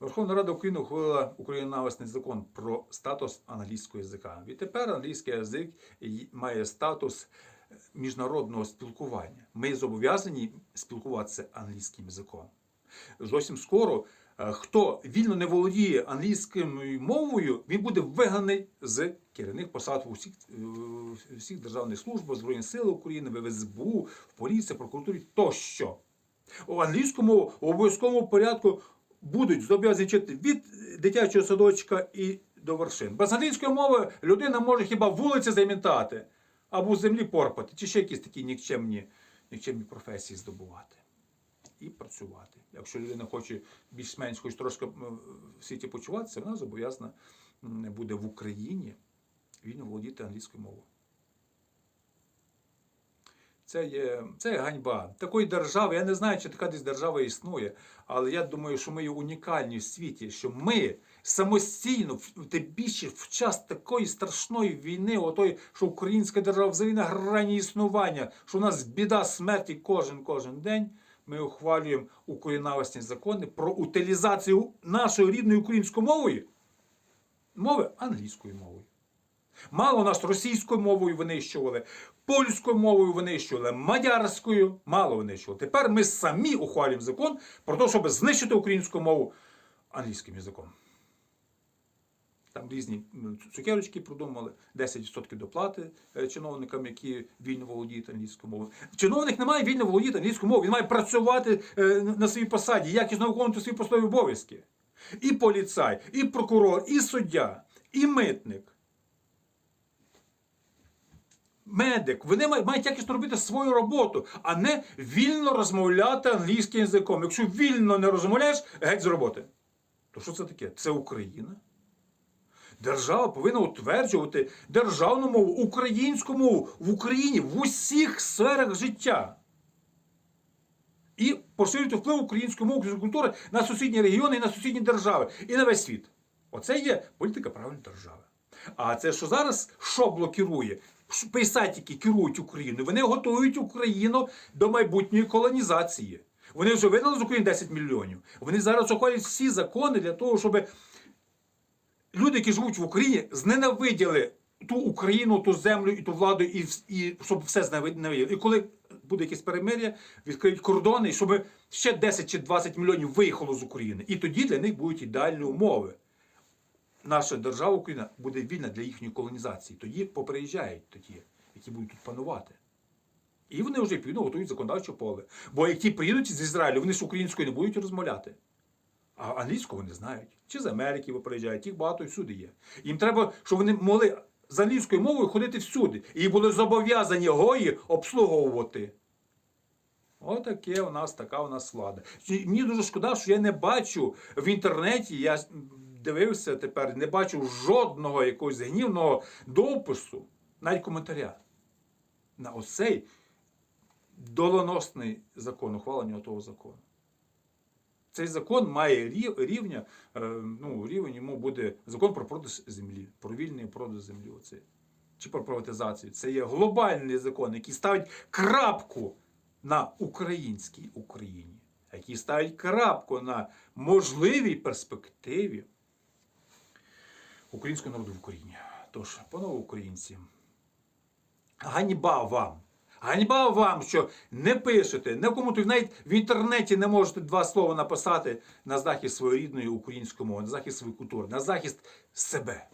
Верховна Рада України ухвалила українонависний закон про статус англійського язика. Відтепер англійський язик має статус міжнародного спілкування. Ми зобов'язані спілкуватися англійським язиком. Зовсім скоро, е, хто вільно не володіє англійською мовою, він буде вигнаний з керівних посад в усіх, е, в усіх державних службах, Збройних сил України, в СБУ, в поліції, прокуратурі тощо. У англійську мову в обов'язковому порядку будуть зобов'язані від дитячого садочка і до вершин. Без англійської мови людина може хіба вулиці замітати, або з землі порпати, чи ще якісь такі нікчемні, нікчемні професії здобувати. І працювати. Якщо людина хоче більш-менш хоч трошки в світі почуватися, вона зобов'язана буде в Україні вільно володіти англійською мовою. Це є, це ганьба. Такої держави, я не знаю, чи така десь держава існує, але я думаю, що ми є унікальні в світі, що ми самостійно, тим більше в час такої страшної війни, отої, що українська держава взагалі на грані існування, що у нас біда смерті кожен кожен день. Ми ухвалюємо українавісні закони про утилізацію нашої рідної української мови, мови англійською мовою. Мало нас російською мовою винищували, польською мовою винищували, мадярською мало винищували. Тепер ми самі ухвалюємо закон про те, щоб знищити українську мову англійським язиком. Там різні цукерочки продумали, 10% доплати е, чиновникам, які вільно володіють англійською мовою. Чиновник не має вільно володіти англійською мовою, він має працювати е, на своїй посаді, якісно виконувати свої посадові обов'язки. І поліцай, і прокурор, і суддя, і митник медик, вони мають, якісно робити свою роботу, а не вільно розмовляти англійським язиком. Якщо вільно не розмовляєш, геть з роботи. То що це таке? Це Україна. Держава повинна утверджувати державну мову, українську мову в Україні в усіх сферах життя. І поширювати вплив української мови, української культури на сусідні регіони і на сусідні держави, і на весь світ. Оце є політика правильної держави. А це, що зараз шобло керує, писатики керують Україною, вони готують Україну до майбутньої колонізації. Вони вже видали з України 10 мільйонів. Вони зараз ухвалюють всі закони для того, щоб люди, які живуть в Україні, зненавиділи ту Україну, ту землю і ту владу, і, і щоб все зненавиділи. І коли буде якесь перемир'я, відкриють кордони, щоб ще 10 чи 20 мільйонів виїхало з України. І тоді для них будуть ідеальні умови. Наша держава Україна буде вільна для їхньої колонізації. Тоді поприїжджають тоді, які будуть тут панувати. І вони вже відповідно готують законодавче поле. Бо як ті приїдуть з Ізраїлю, вони ж українською не будуть розмовляти. А англійську вони знають. Чи з Америки ви приїжджають, їх багато всюди є. Їм треба, щоб вони могли з англійською мовою ходити всюди. І були зобов'язані гої обслуговувати. Отаке у нас така у нас влада. Мені дуже шкода, що я не бачу в інтернеті, я дивився тепер, не бачу жодного якогось гнівного допису, навіть коментаря на оцей доленосний закон, ухвалення того закону. Цей закон має рів- рівня, е, ну, рівень йому буде закон про продаж землі, про вільний продаж землі. Оцей. Чи про приватизацію. Це є глобальний закон, який ставить крапку на українській Україні, який ставить крапку на можливій перспективі українського народу в Україні. Тож, панове українці, ганьба вам! Ганьба вам, що не пишете, не коментуєте, навіть в інтернеті не можете два слова написати на захист своєї рідної української мови, на захист своєї культури, на захист себе.